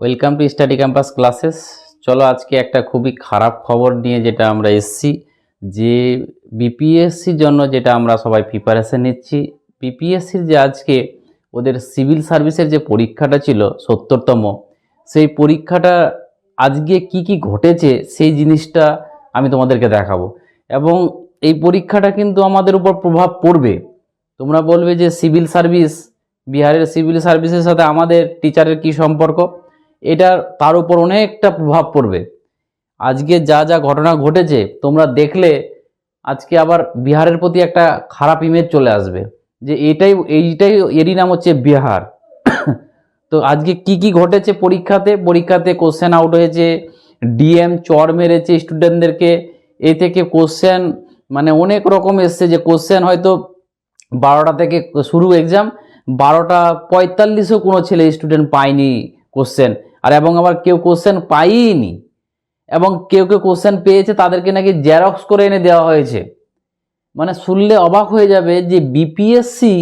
Welcome to study campus classes চলো আজকে একটা খুবই খারাপ খবর নিয়ে যেটা আমরা এসছি, যে বিপিএসসির জন্য যেটা আমরা সবাই প্রিপারেশন নিচ্ছি। বিপিএসসির যে আজকে ওদের সিভিল সার্ভিসের যে পরীক্ষাটা ছিল সত্তরতম, সেই পরীক্ষাটা আজকে কি কি ঘটেছে সেই জিনিসটা আমি তোমাদেরকে দেখাবো। এবং এই পরীক্ষাটা কিন্তু আমাদের উপর প্রভাব পড়বে। তোমরা বলবে যে সিভিল সার্ভিস বিহারের সিভিল সার্ভিসের সাথে আমাদের টিচারের কি সম্পর্ক? এটার তার উপর অনেকটা প্রভাব পড়বে। আজকে যা যা ঘটনা ঘটেছে, তোমরা দেখলে আজকে আবার বিহারের প্রতি একটা খারাপ ইমেজ চলে আসবে যে এটাই, এইটাই এরই নাম হচ্ছে বিহার। তো আজকে কি কি ঘটেছে পরীক্ষাতে? পরীক্ষাতে কোশ্চেন আউট হয়েছে ডিএম চর মেরেছে স্টুডেন্টদেরকে এ থেকে কোশ্চেন মানে অনেক রকম এসছে যে কোশ্চেন হয়তো বারোটা থেকে শুরু এক্সাম বারোটা পঁয়তাল্লিশও কোনো ছেলে স্টুডেন্ট পায়নি কোশ্চেন আর এবং আবার কেউ কোশ্চেন পাইনি। এবং কেউ কেউ কোশ্চেন পেয়েছে, তাদেরকে নাকি জেরক্স করে এনে দেওয়া হয়েছে। মানে শুনলে অবাক হয়ে যাবে যে বিপিএসসি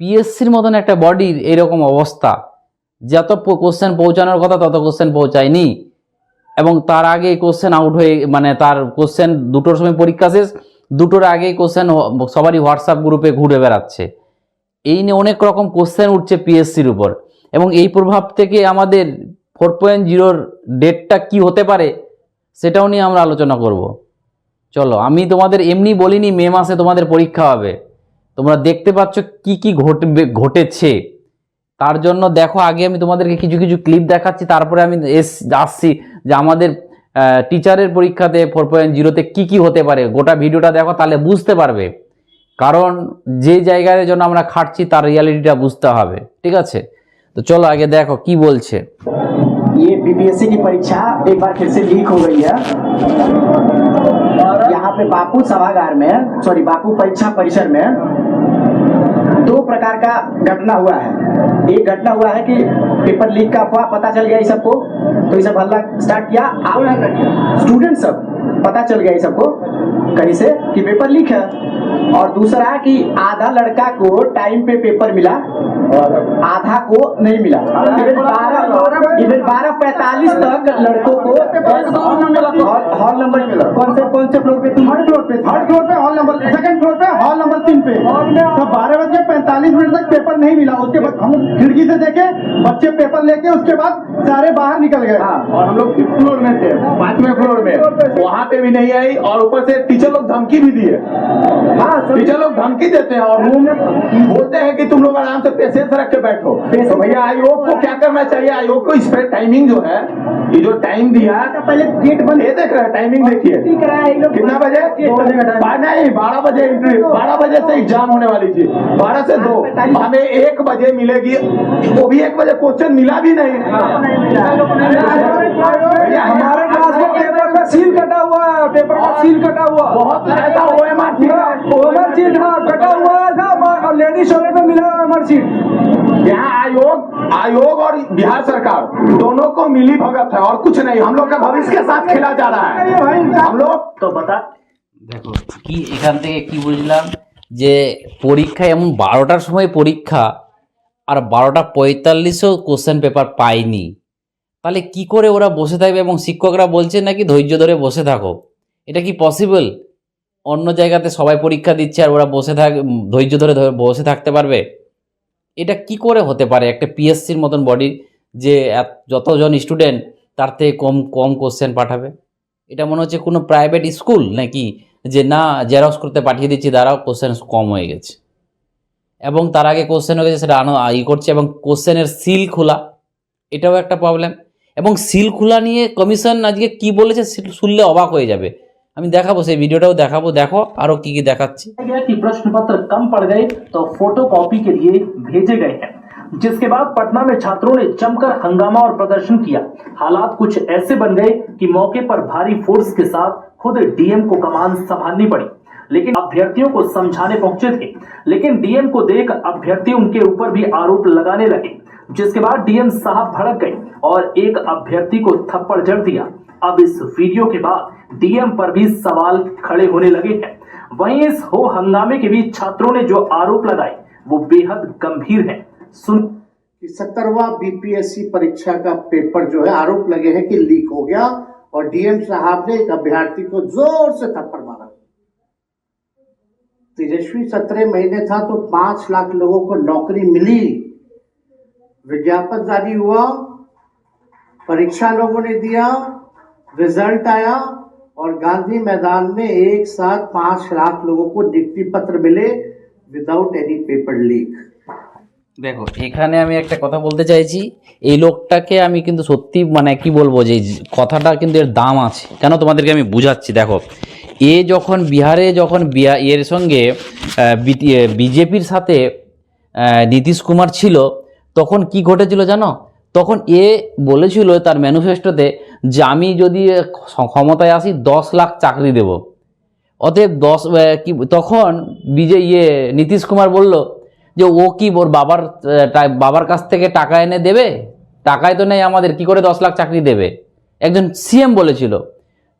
পিএসসির মতন একটা বডির এরকম অবস্থা। যত কোশ্চেন পৌঁছানোর কথা তত কোশ্চেন পৌঁছায়নি। এবং তার আগে কোশ্চেন আউট হয়ে মানে তার কোশ্চেন দুটোর সময় পরীক্ষা শেষ, দুটোর আগে কোশ্চেন সবারই হোয়াটসঅ্যাপ গ্রুপে ঘুরে বেড়াচ্ছে। এই নিয়ে অনেক রকম কোশ্চেন উঠছে পিএসসির উপর। এবং এই প্রভাব থেকে আমাদের ফোর পয়েন্ট জিরোর ডেটটা কী হতে পারে, সেটাও নিয়ে আমরা আলোচনা করব। চলো, আমি তোমাদের এমনি বলিনি মে মাসে তোমাদের পরীক্ষা হবে। তোমরা দেখতে পাচ্ছ কি কি ঘটবে, ঘটেছে। তার জন্য দেখো, আগে আমি তোমাদেরকে কিছু কিছু ক্লিপ দেখাচ্ছি, তারপরে আমি এস, আসছি যে আমাদের টিচারের পরীক্ষাতে ফোর পয়েন্ট জিরোতে কী কী হতে পারে। গোটা ভিডিওটা দেখো, তাহলে বুঝতে পারবে। কারণ যে জায়গার জন্য আমরা খাটছি, তার রিয়ালিটিটা বুঝতে হবে। ঠিক আছে? तो चलो आगे देखो की बोल छे ये बीपीएससी की परीक्षा एक बार फिर से लीक हो गई है। यहाँ पे बापू सभागार में सॉरी बापू परीक्षा परिसर में दो प्रकार का घटना हुआ है। एक घटना हुआ है कि पेपर लीक का अफवाह पता चल गया ये सबको तो ये सब हल्ला स्टार्ट किया। आप स्टूडेंट सब, पता चल गया ये सबको, कहीं से कि पेपर लीक है। और दूसरा कि आधा लड़का को टाइम पे पेपर मिला आधा को नहीं मिला। इवन बारह इवन बारह पैतालीस तक लड़कों को हॉल नंबर कौन से कौन से फ्लोर पे तुम हर फ्लोर पे फ्लोर पे हॉल नंबर तीन पे। तो बारह बज के पैंतालीस मिनट तक पेपर नहीं मिला। उसके बाद हम खिड़की से देखे बच्चे पेपर लेके उसके बाद सारे बाहर निकल गए। हाँ और हम लोग फिफ्थ फ्लोर में थे पाँचवें फ्लोर में। वहाँ पे भी नहीं आई और ऊपर से टीचर लोग धमकी भी दिए। हाँ टीचर लोग धमकी देते हैं और रूम बोलते हैं कि तुम लोग आराम से पेशेंस रख के बैठो। तो भैया आयोग को क्या करना चाहिए? आयोग को इस पर टाइमिंग जो है ये जो टाइम दिया पहले गेट बंद ये देख रहे हैं टाइमिंग देखिए। है कितना बजे? नहीं बारह बजे एंट्री बारह बजे से एग्ज़ाम होने वाली थी। बारह से दो। हमें एक बजे मिलेगी। वो भी एक बजे क्वेश्चन मिला भी नहीं। हमारे क्लास में पेपर का सील कटा हुआ है पेपर का सील कटा हुआ बहुत ऐसा O M R over sheet हाँ। कटा हुआ था लेडीज़ वाले पे मिला अमर सीट यहाँ आयोग आयोग और बिहार सरकार दोनों को मिली भगत है और कुछ नहीं। हम लोग का भविष्य के साथ खेला जा रहा है। हम लोग तो बता দেখো, কি এখান থেকে কি বুঝলাম যে পরীক্ষা এমন বারোটার সময় পরীক্ষা আর বারোটা পঁয়তাল্লিশও কোশ্চেন পেপার পায়নি। তাহলে কি করে ওরা বসে থাকবে এবং শিক্ষকরা বলছে নাকি ধৈর্য ধরে বসে থাকো? এটা কি পসিবল অন্য জায়গাতে সবাই পরীক্ষা দিচ্ছে আর ওরা বসে থাক, ধৈর্য ধরে বসে থাকতে পারবে? এটা কি করে হতে পারে? একটা পিএসসির মতন বডি যে যতজন স্টুডেন্ট তার থেকে কম কম কোশ্চেন পাঠাবে? এটা মনে হচ্ছে কোনো প্রাইভেট স্কুল নাকি যে না জেরক্স করতে পাঠিয়ে দিচ্ছি দাঁড়াও কোশ্চেন কম হয়ে গেছে এবং তার আগে কোশ্চেন হয়ে গেছে সেটা আনো ই করছে এবং কোশ্চেনের সিল খোলা এটাও একটা প্রবলেম এবং সিল খোলা নিয়ে কমিশন আজকে কি বলেছে সে- শুনলে অবাক হয়ে যাবে আমি দেখাবো সেই ভিডিওটাও দেখাবো দেখো আরও কি কি দেখাচ্ছি गया कि प्रश्न पत्र कम पड़ गए तो फोटो कॉपी के लिए भेजे गए हैं जिसके बाद पटना में छात्रों ने जमकर हंगामा और प्रदर्शन किया हालात कुछ ऐसे बन गए कि मौके पर भारी फोर्स के साथ खुद डीएम को कमान संभालनी पड़ी। लेकिन अभ्यर्थियों को समझाने पहुँचे थे। लेकिन डीएम को देख अभ्यर्थी उनके ऊपर भी आरोप लगाने लगे, जिसके बाद डीएम साहब भड़क गए और एक अभ्यर्थी को थप्पड़ जड़ दिया। अब इस वीडियो के बाद डीएम पर भी सवाल खड़े होने लगे हैं। वहीं इस हो हंगामे के बीच छात्रों ने जो आरोप लगाए, वो बेहद गंभीर है। सुन सत्तरवा बीपीएससी परीक्षा का पेपर जो है, आरोप लगे हैं कि लीक हो गया। और डीएम साहब ने एक अभ्यर्थी को ज़ोर से थप्पड़ मारा। तेजस्वी सत्रह महीने था तो पाँच लाख लोगों को नौकरी मिली। विज्ञापन जारी हुआ, परीक्षा लोगों ने दिया, रिज़ल्ट आया और गांधी मैदान में एक साथ पाँच लाख लोगों को नियुक्ति पत्र मिले विदाउट एनी पेपर लीक দেখো, এখানে আমি একটা কথা বলতে চাইছি, এই লোকটাকে আমি কিন্তু সত্যি মানে কি বলব যে কথাটা কিন্তু এর দাম আছে। কেন? তোমাদেরকে আমি বুঝাচ্ছি, দেখো। এ যখন বিহারে যখন এর সঙ্গে বিজেপির সাথে নীতিশ কুমার ছিল, তখন কি ঘটেছিল জানো? তখন এ বলেছিল তার ম্যানিফেস্টোতে যে, আমি যদি ক্ষমতায় আসি, দশ লাখ চাকরি দেব। অতএব দশ কি তখন বিজে ইয়ে নীতিশ কুমার বলল যে ও কি ওর বাবার বাবার কাছ থেকে টাকা এনে দেবে? টাকায় তো নেই আমাদের, কি করে দশ লাখ চাকরি দেবে? একজন সিএম বলেছিল।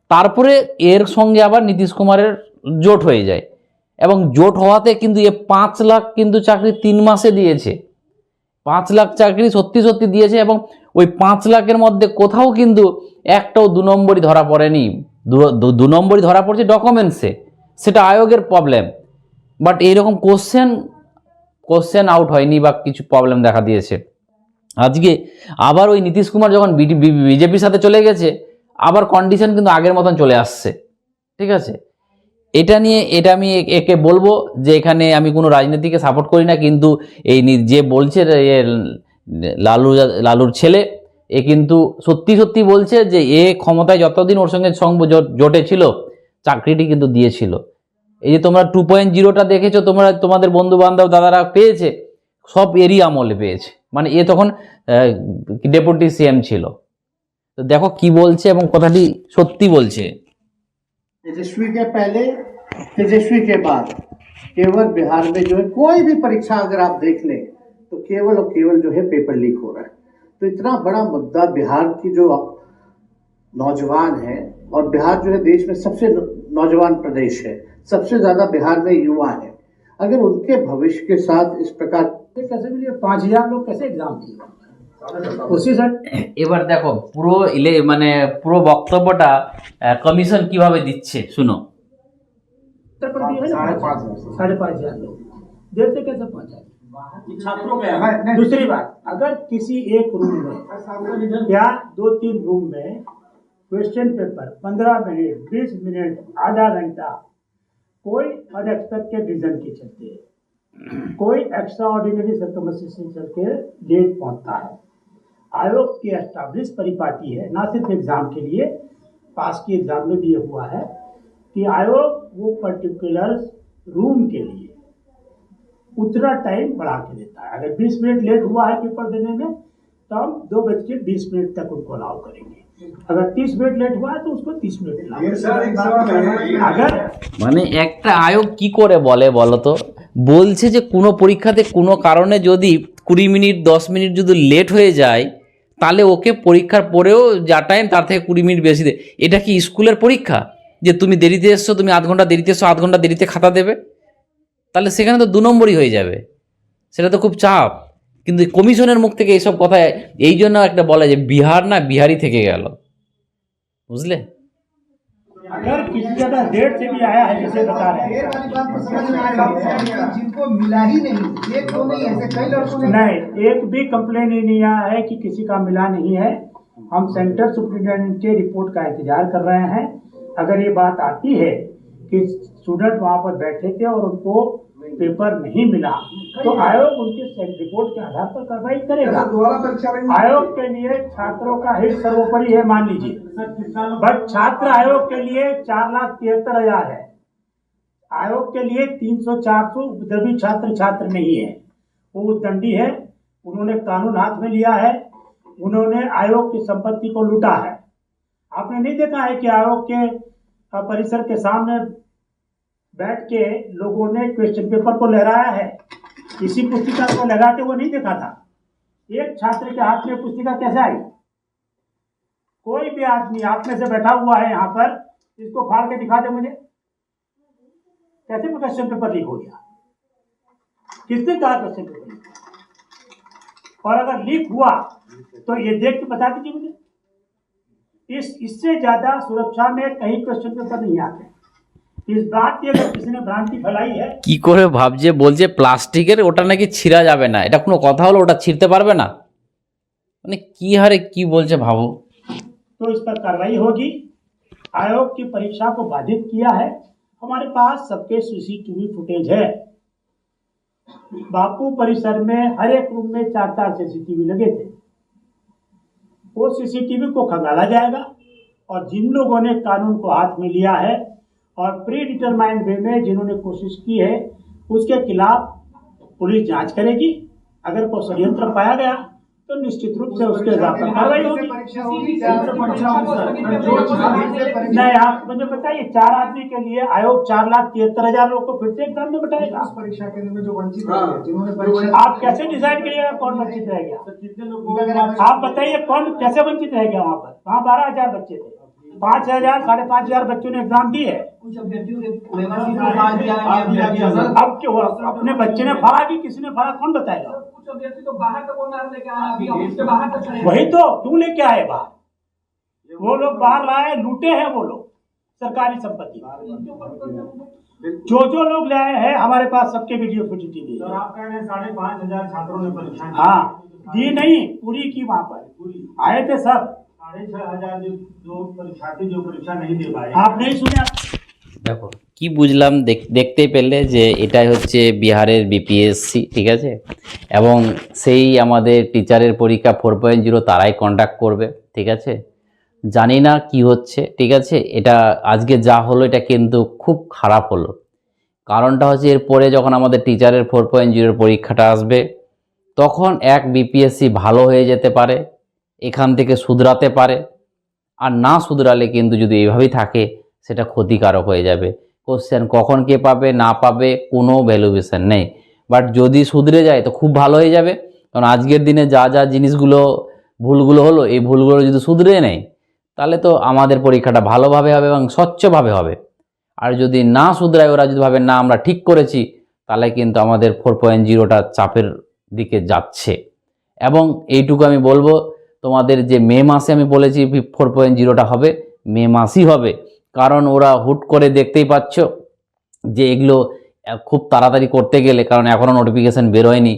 তারপরে এর সঙ্গে আবার নীতিশ কুমারের জোট হয়ে যায়। এবং জোট হওয়াতে কিন্তু এ পাঁচ লাখ কিন্তু চাকরি তিন মাসে দিয়েছে। পাঁচ লাখ চাকরি সত্যি সত্যি দিয়েছে এবং ওই পাঁচ লাখের মধ্যে কোথাও কিন্তু একটাও দু নম্বরই ধরা পড়েনি। দু- নম্বরই ধরা পড়ছে ডকুমেন্টসে। সেটা আয়োগের প্রবলেম বাট এইরকম কোশ্চেন কোশ্চেন আউট হয়নি বা কিছু প্রবলেম দেখা দিয়েছে। আজকে আবার ওই নীতিশ কুমার যখন বিজেপির সাথে চলে গেছে, আবার কন্ডিশন কিন্তু আগের মতন চলে আসছে। ঠিক আছে? এটা নিয়ে, এটা আমি একে বলব যে এখানে আমি কোনো রাজনীতিকে সাপোর্ট করি না, কিন্তু এই যে বলছে লালু, লালুর ছেলে, এ কিন্তু সত্যি সত্যি বলছে যে এ ক্ষমতায় যতদিন ওর সঙ্গে জোটে ছিল চাকরিটি কিন্তু দিয়েছিল। এই যে তোমরা টু পয়েন্ট জিরোটা দেখেছো তোমরা তোমাদের বন্ধু বান্ধব দাদারা পেয়েছে সব এরই আমলে পেয়েছে মানে এ তখন ডেপুটি সিএম ছিল তো দেখো কি বলছে এবং কথাটি সত্যি বলছে तेजस्वी के पहले तेजस्वी के बाद केवल बिहार में जो है कोई भी परीक्षा अगर आप देख लें तो केवल और केवल जो है पेपर लीक हो रहा है तो इतना बड़ा मुद्दा बिहार की जो नौजवान है और बिहार जो है देश में सबसे नौजवान प्रदेश है सबसे ज्यादा बिहार में युवा है अगर उनके भविष्य के साथ इस प्रकार कैसे मिले पाँच हजार लोग कैसे एग्जाम दिए उसी से এবার দেখো পুরো ইলে মানে পুরো বক্তব্যটা কমিশন কিভাবে দিচ্ছে শুনো उत्तर प्रदेश है साढ़े पाँच साढ़े पाँच हजार लोग देर से कैसे पहुंचा छात्रों में दूसरी बात अगर किसी एक रूम में या दो तीन रूम में क्वेश्चन पेपर, पंद्रह मिनट, बीस मिनट, आधा घंटा। कोई अनएक्सपेक्टेड रीजन के चलते, कोई एक्स्ट्रा ऑर्डिनरी सर्कमस्टेंसेस चलते लेट पहुँचता है। आयोग की एस्टाब्लिश परिपाटी है, ना सिर्फ़ एग्ज़ाम के लिए पास की एग्ज़ाम में भी ये हुआ है कि आयोग वो पर्टिकुलर रूम के लिए उतना टाइम बढ़ा के देता है। अगर 20 मिनट लेट हुआ है पेपर देने में तो हम दो बज के बीस मिनट तक उनको अलाउ करेंगे। अगर 30 मिनट लेट हुआ है तो उसको 30 मिनट allow करेंगे अगर মানে একটা আয়োগ কি করে বলে বলো তো বলছে যে কোনো পরীক্ষাতে কোনো কারণে যদি কুড়ি মিনিট দশ মিনিট যদি লেট হয়ে যায় তাহলে ওকে পরীক্ষার পরেও যা টাইম তার থেকে কুড়ি মিনিট বেশি দে এটা কি স্কুলের পরীক্ষা যে তুমি দেরিতে এসছো তুমি আধ ঘন্টা দেরিতে এসছো আধ ঘন্টা দেরিতে খাতা দেবে তাহলে সেখানে তো দু নম্বরই হয়ে যাবে সেটা তো খুব চাপ কিন্তু কমিশনের মুখ থেকে এইসব কথা এই জন্য একটা বলে যে বিহার না বিহারি থেকে গেল বুঝলে अगर किसी जगह डेट से भी आया है जैसे बता रहे हैं जिनको मिला ही नहीं एक दो नहीं ऐसे कई लड़कों ने नहीं एक भी कंप्लेन ही नहीं आया है कि किसी का मिला नहीं है हम सेंटर सुप्रिंटेंडेंट के रिपोर्ट का इंतजार कर रहे हैं अगर ये बात आती है कि स्टूडेंट वहां पर बैठे थे और उनको पेपर नहीं मिला तो आयोग उनके रिपोर्ट के आधार पर कार्रवाई करेगा। दोबारा परीक्षा आयोग के लिए छात्रों का हित सर्वोपरि है मान लीजिए। बट छात्र आयोग के लिए चार लाख तिहत्तर हज़ार है। आयोग के लिए तीन सौ चार सौ उपद्रवी छात्र छात्र नहीं है वो दंडी है उन्होंने कानून हाथ में लिया है उन्होंने आयोग की संपत्ति को लूटा है। आपने नहीं देखा है कि आयोग के परिसर के सामने बैठ के लोगों ने क्वेश्चन पेपर को लहराया है। किसी पुस्तिका को लगाते हुए नहीं देखा था। एक छात्र के हाथ में पुस्तिका कैसे आई? कोई भी आदमी आप में से बैठा हुआ है यहाँ पर, इसको फाड़ के दिखा दे मुझे। कैसे क्वेश्चन पेपर लीक हो गया। किसने कहा क्वेश्चन पेपर लीक और अगर लीक हुआ तो ये देख के बता दीजिए मुझे। इस, इससे ज़्यादा सुरक्षा में कहीं क्वेश्चन पेपर नहीं आते। কি করে ভাবছে বলছে প্লাস্টিকের ওটা নাকি ছিঁড়া যাবে না এটা কোনো কথা হলো ওটা ছিঁড়তে পারবে না মানে কি হারে কি বলছে ভাবো तो इस पर कार्रवाई होगी आयोग की परीक्षा को बाधित किया है हमारे पास सबके सीसीटीवी फुटेज है बापू परिसर में हर एक रूम में चार चार सीसीटीवी लगे थे वो सीसीटीवी को खंगाला जाएगा और जिन लोगों ने कानून को हाथ में लिया है और प्री डिटरमाइंड वे में जिन्होंने कोशिश की है उसके खिलाफ पुलिस जाँच करेगी। अगर कोई षड्यंत्र पाया गया तो निश्चित रूप से उसके खिलाफ कार्रवाई होगी। परीक्षा होगी क्या परीक्षा होगी नहीं आप मुझे बताइए चार आदमी के लिए आयोग चार लाख तिहत्तर हज़ार लोग को फिर से एग्ज़ाम में बैठाएगा परीक्षा केंद्र में जो वंचित जिन्होंने आप कैसे डिसाइड करिएगा कौन वंचित रह गया? आप बताइए कौन कैसे वंचित रह गया वहाँ पर? वहाँ बारह हज़ार बच्चे थे। पाँच हज़ार साढ़े पाँच हज़ार बच्चों ने एग्ज़ाम दी है। अब क्यों? अपने बच्चे ने फड़ा कि किसी ने फड़ा? कौन बताएगा? वही तो क्यों लेके आए बाहर? वो लोग बाहर लाए लूटे हैं वो लोग सरकारी संपत्ति। जो जो लोग ले आए हैं हमारे पास सबके वीडियो फुटेज है। आप कह रहे हैं साढ़े पाँच हज़ार छात्रों ने परीक्षा दी। हाँ दी नहीं पूरी की वहाँ पर। आए थे सब। দেখো কি বুঝলাম দেখতে পেলে যে এটাই হচ্ছে বিহারের বিপিএসসি ঠিক আছে? এবং সেই আমাদের টিচারের পরীক্ষা ফোর পয়েন্ট জিরো তারাই কন্ডাক্ট করবে ঠিক আছে? জানি না কি হচ্ছে ঠিক আছে? এটা আজকে যা হলো এটা কিন্তু খুব খারাপ হলো। কারণটা হচ্ছে এরপরে যখন আমাদের টিচারের ফোর পয়েন্ট জিরোর পরীক্ষাটা আসবে তখন এক বিপিএসসি ভালো হয়ে যেতে পারে এখান থেকে শুধরাতে পারে। আর না শুধরালে কিন্তু যদি এইভাবেই থাকে, সেটা ক্ষতিকারক হয়ে যাবে। কোশ্চেন কখন কে পাবে, না পাবে, কোনো ভ্যালুয়েশন নেই। বাট যদি শুধরে যায়, তো খুব ভালো হয়ে যাবে। কারণ আজকের দিনে যা যা জিনিসগুলো, ভুলগুলো হলো, এই ভুলগুলো যদি শুধরে নেয়, তাহলে তো আমাদের পরীক্ষাটা ভালোভাবে হবে এবং স্বচ্ছভাবে হবে। আর যদি না শুধরায়, ওরা যদি ভাবে, না, আমরা ঠিক করেছি তাহলে কিন্তু আমাদের ফোর পয়েন্ট জিরোটা চাপের দিকে যাচ্ছে। এবং এইটুকু আমি বলব তোমাদের যে মে মাসে আমি বলেছি ফোর পয়েন্ট জিরোটা হবে, মে মাসই হবে। কারণ ওরা হুট করে দেখতেই পাচ্ছ যে এগুলো খুব তাড়াতাড়ি করতে গেলে, কারণ এখনও নোটিফিকেশান বেরোয়নি,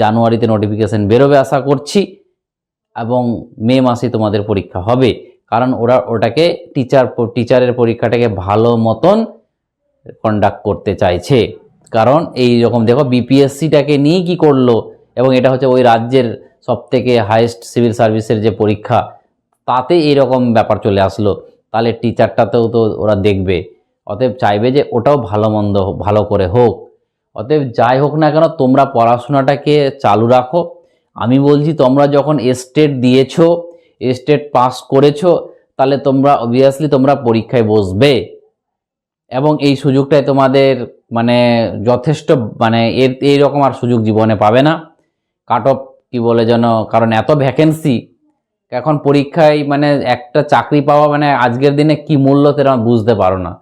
জানুয়ারিতে নোটিফিকেশান বেরোবে আশা করছি, এবং মে মাসে তোমাদের পরীক্ষা হবে। কারণ ওরা ওটাকে টিচার টিচারের পরীক্ষাটাকে ভালো মতন কন্ডাক্ট করতে চাইছে। কারণ এই রকম, দেখো বিপিএসসিটাকে নিয়ে কি করল, এবং এটা হচ্ছে ওই রাজ্যের সবথেকে হাইয়েস্ট সিভিল সার্ভিসের যে পরীক্ষা, তাতে এইরকম ব্যাপার চলে আসলো। তাহলে টিচারটাতেও তো ওরা দেখবে। অতএব চাইবে যে ওটাও ভালো মন্দ ভালো করে হোক। অতএব যাই হোক না কেন, তোমরা পড়াশোনাটাকে চালু রাখো। আমি বলছি, তোমরা যখন স্টেট দিয়েছ স্টেট পাস করেছ, তাহলে তোমরা অবভিয়াসলি তোমরা পরীক্ষায় বসবে। এবং এই সুযোগটাই তোমাদের মানে যথেষ্ট মানে এর, এইরকম আর সুযোগ জীবনে পাবে না। কাট অফ কী বলে যেন, কারণ এত ভ্যাকেন্সি এখন পরীক্ষায় মানে একটা চাকরি পাওয়া মানে আজকের দিনে কি মূল্য সেটা বুঝতে পারো না।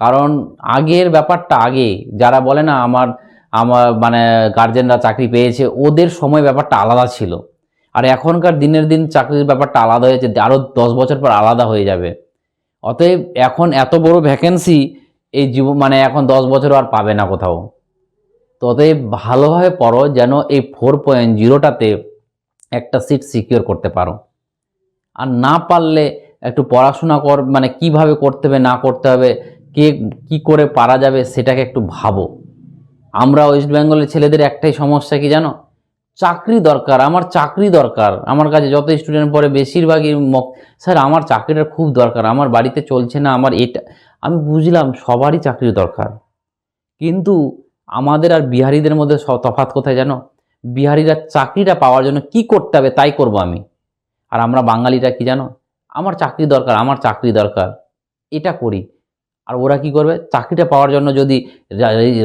কারণ আগের ব্যাপারটা আগে, যারা বলে না আমার আমার মানে গার্জেনরা চাকরি পেয়েছে, ওদের সময় ব্যাপারটা আলাদা ছিল। আর এখনকার দিনের দিন চাকরির ব্যাপারটা আলাদা হয়েছে আরও দশ বছর পর আলাদা হয়ে যাবে। অতএব এখন এত বড় ভ্যাকেন্সি এই জীবন মানে এখন দশ বছর আর পাবে না কোথাও। তো অতএব ভালোভাবে পড়ো যেন এই ফোর পয়েন্ট জিরোটাতে একটা সিট সিকিওর করতে পারো। আর না পারলে একটু পড়াশোনা কর মানে কীভাবে করতে হবে, না করতে হবে, কে কি করে পারা যাবে সেটাকে একটু ভাবো। আমরা ওয়েস্ট বেঙ্গলের ছেলেদের একটাই সমস্যা কি জানো? চাকরি দরকার, আমার চাকরি দরকার, আমার কাছে যত স্টুডেন্ট পড়ে বেশিরভাগই স্যার আমার চাকরিটা খুব দরকার, আমার বাড়িতে চলছে না, আমার এটা, আমি বুঝলাম সবারই চাকরি দরকার। কিন্তু আমাদের আর বিহারিদের মধ্যে তফাৎ কোথায় জানো? বিহারিরা চাকরিটা পাওয়ার জন্য কি করতে হবে তাই করব আমি। আর আমরা বাঙালিরা কি জানো? আমার চাকরি দরকার, আমার চাকরি দরকার। এটা করি। আর ওরা কি করবে? চাকরিটা পাওয়ার জন্য যদি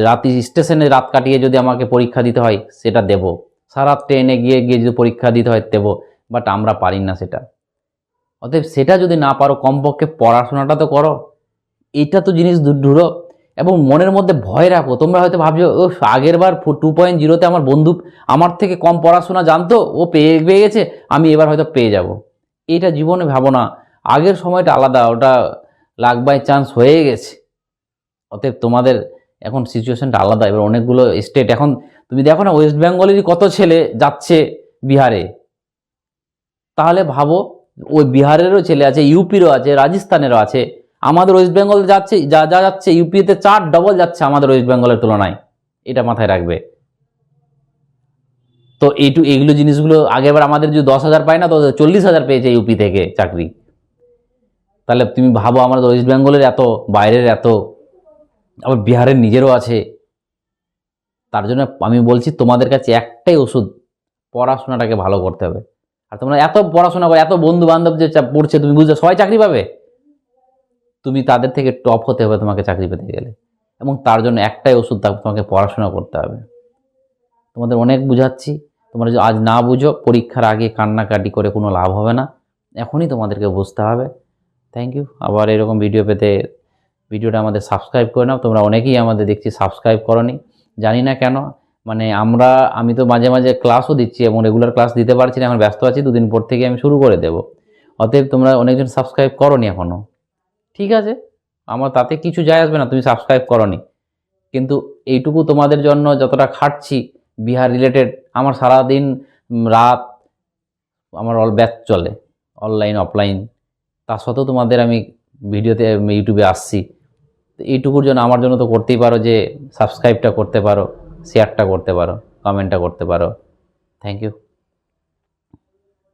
রাতে স্টেশনে রাত কাটিয়ে যদি আমাকে পরীক্ষা দিতে হয়, সেটা দেব। সারা ট্রেনে গিয়ে গিয়ে যদি পরীক্ষা দিতে হয়, দেবো। বাট আমরা পারি না সেটা। অতএব সেটা যদি না পারো, কমপক্ষে পড়াশোনাটা তো করো। এটা তো জিনিস দূর এবং মনের মধ্যে ভয় রাখো। তোমরা হয়তো ভাবছ ও আগের বার টু পয়েন্ট জিরোতে আমার বন্ধু আমার থেকে কম পড়াশোনা জানতো, ও পেয়ে পেয়ে গেছে, আমি এবার হয়তো পেয়ে যাব। এটা জীবনে ভাবো না। আগের সময়টা আলাদা, ওটা লাক বাই চান্স হয়ে গেছে। অতএব তোমাদের এখন সিচুয়েশনটা আলাদা। এবার অনেকগুলো স্টেট এখন তুমি দেখো না ওয়েস্ট বেঙ্গলেরই কত ছেলে যাচ্ছে বিহারে? তাহলে ভাবো, ওই বিহারেরও ছেলে আছে ইউপিরও আছে রাজস্থানেরও আছে। আমাদের ওয়েস্ট বেঙ্গল যাচ্ছে, যা যা যাচ্ছে ইউপিতে চার ডবল যাচ্ছে আমাদের ওয়েস্ট বেঙ্গলের তুলনায়। এটা মাথায় রাখবে। তো এইটু এইগুলো জিনিসগুলো আগেরবার আমাদের যদি দশ হাজার পায় না, তো চল্লিশ হাজার পেয়েছে ইউপি থেকে চাকরি। তাহলে তুমি ভাবো আমাদের ওয়েস্ট বেঙ্গলের এত, বাইরের এত, আবার বিহারের নিজেরও আছে। তার জন্য আমি বলছি তোমাদের কাছে একটাই ওষুধ, পড়াশোনাটাকে ভালো করতে হবে। আর তোমরা এত পড়াশোনা করে, এত বন্ধু বান্ধব যে পড়ছে, তুমি বুঝছ, সবাই চাকরি পাবে? তুমি তাদের থেকে টপ হতে হবে তোমাকে চাকরি পেতে গেলে। এবং তার জন্য একটাই ওষুধ তোমাকে পড়াশোনা করতে হবে। তোমাদের অনেক বুঝাচ্ছি। তোমরা যদি আজ না বুঝো, পরীক্ষার আগে কান্নাকাটি করে কোনো লাভ হবে না। এখনই তোমাদেরকে বুঝতে হবে। থ্যাংক ইউ আবার এরকম ভিডিও পেতে ভিডিওটা আমাদের সাবস্ক্রাইব করে নাও। তোমরা অনেকেই আমাদের দেখছি সাবস্ক্রাইব করনি। জানি না কেন মানে আমরা, আমি তো মাঝে মাঝে ক্লাসও দিচ্ছি এবং রেগুলার ক্লাস দিতে পারছি না। এখন ব্যস্ত আছি, দুদিন পর থেকে আমি শুরু করে দেব। অতএব তোমরা অনেকজন সাবস্ক্রাইব করনি এখনও ঠিক আছে? আমার তাতে কিছু যায় আসবে না, তুমি সাবস্ক্রাইব করনি। কিন্তু এইটুকু তোমাদের জন্য যতটা খাটছি, বিহার রিলেটেড আমার সারাদিন রাত, আমার অল ব্যাচ চলে অনলাইন অফলাইন তা সত্ত্বেও তোমাদের আমি ভিডিওতে ইউটিউবে আসছি। এইটুকুর জন্য আমার জন্য তো করতেই পারো যে সাবস্ক্রাইবটা করতে পারো শেয়ারটা করতে পারো কমেন্টটা করতে পারো। Thank you